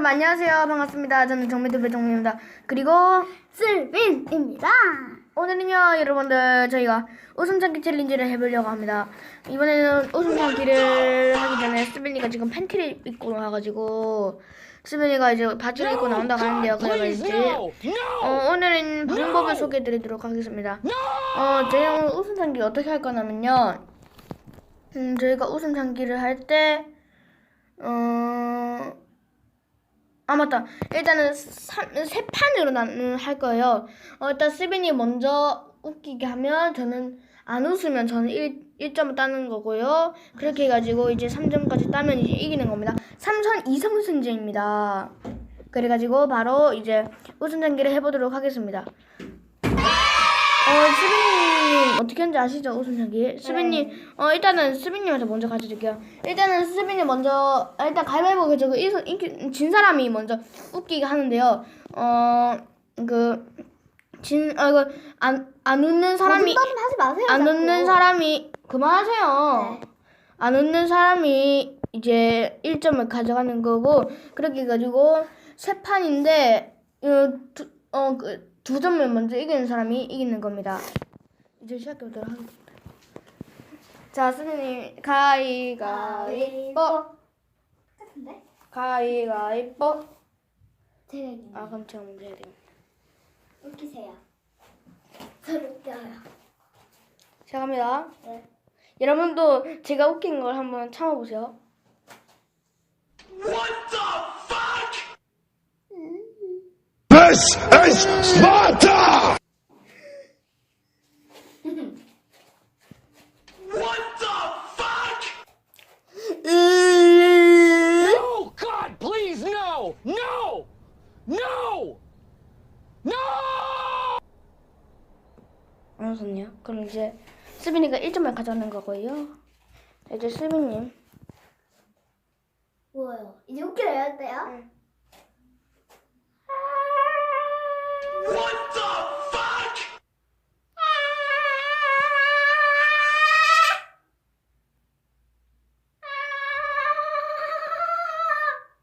여러분 안녕하세요. 반갑습니다. 저는 정미드 배정입니다. 그리고 슬빈입니다. 오늘은요 여러분들 저희가 웃음 참기 챌린지를 해보려고 합니다. 이번에는 웃음 참기를 하기 전에 스빈이가 지금 팬티를 입고 나와가지고 스빈이가 이제 바지를 입고 나온다고 하는데요. 그래가지고 어, 오늘은 방법을 소개해드리도록 하겠습니다. 어, 저희가 오늘 웃음 참기 어떻게 할 거냐면요. 음, 저희가 웃음 참기를 할 때, 어, 아, 맞다. 일단은 삼, 세 판으로 나는 할 거예요. 어, 일단 스빈이 먼저 웃기게 하면 저는 안 웃으면 저는 1, 1점을 따는 거고요. 그렇게 해가지고 이제 3점까지 따면 이제 이기는 겁니다. 3선 2성승제입니다. 그래가지고 바로 이제 웃음 참기를 해보도록 하겠습니다. 어, 스빈님 어떻게 하는지 아시죠? 웃음 참기. 스빈님, 어, 일단은 스빈님한테 먼저 가르쳐줄게요. 일단은 스빈님 먼저, 아, 일단 가위바위보 해가지고 이, 이, 진 사람이 먼저 웃기게 하는데요. 어, 그, 진, 아, 그, 안, 안 웃는 사람이, 하지 마세요. 안 자꾸. 웃는 사람이, 그만하세요. 네. 안 웃는 사람이 이제 1점을 가져가는 거고 그렇게 해가지고 세 판인데 어, 두, 어, 그, 두 점을 먼저 이기는 사람이 이기는 겁니다. 이제 시작해보도록 하겠습니다. 자, 수빈이 가위가위뽀 같은데? 가위가위뽀 제가 이기네. 아 그럼 제가 먼저 해야 돼요. 웃기세요. 저를 웃겨요. 시작합니다. 네. 여러분도 제가 웃긴 걸 한번 참아보세요. This is Sparta! 안 웃었네요. 그럼 이제 수빈이가 1점을 가져가는 거고요. 자, 이제 수빈님. 뭐예요? 이제 웃기려 해야 돼요? 응.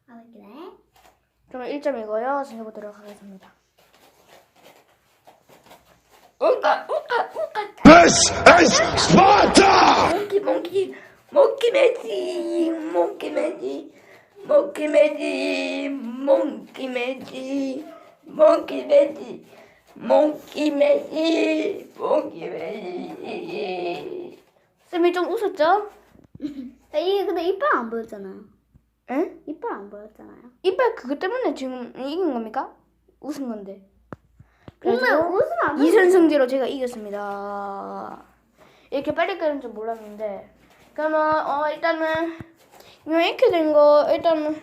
안 웃기네. 그러면 1점이고요. 자, 해보도록 하겠습니다. 우까 우까 우까 This is Sparta! 몽키 몽키 몽키 매지 몽키 매지 몽키 매지 몽키 매지 몽키 매지 몽키 매지 몽키 매지 쌤이 좀 웃었죠? 야, 이게 근데 이빨 안 보였잖아요. 응? 이빨 안 보였잖아요. 이빨 그것 때문에 지금 이긴 겁니까? 웃은 건데 안 돼. 이선승제로 제가 이겼습니다. 이렇게 빨리 끄는 줄 몰랐는데. 그러면 어 일단은 이거 이렇게 된 거 일단은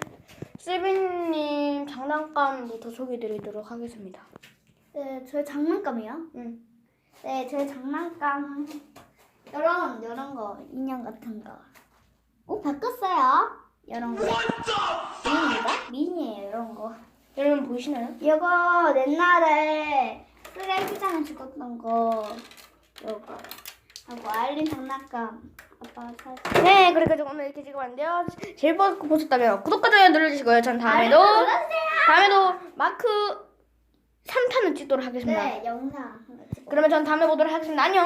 세빈님 장난감부터 소개드리도록 하겠습니다. 네, 저의 장난감이요? 응. 네, 저의 장난감. 이런, 이런 거, 인형 같은 거. 오, 바꿨어요. 이런 거. 미니인가? 미니예요, 이런 거. 여러분 보이시나요? 이거 옛날에 쓰레기장에 죽었던 거. 이거. 하고 알린 장난감. 아빠가 사 네, 그래가지고 오늘 이렇게 찍어봤는데요. 제일 보고 보셨다면 구독과 좋아요 눌러주시고요. 전 다음에도 다음에도 마크 3탄을 찍도록 하겠습니다. 네, 영상. 그러면 전 다음에 보도록 하겠습니다. 안녕.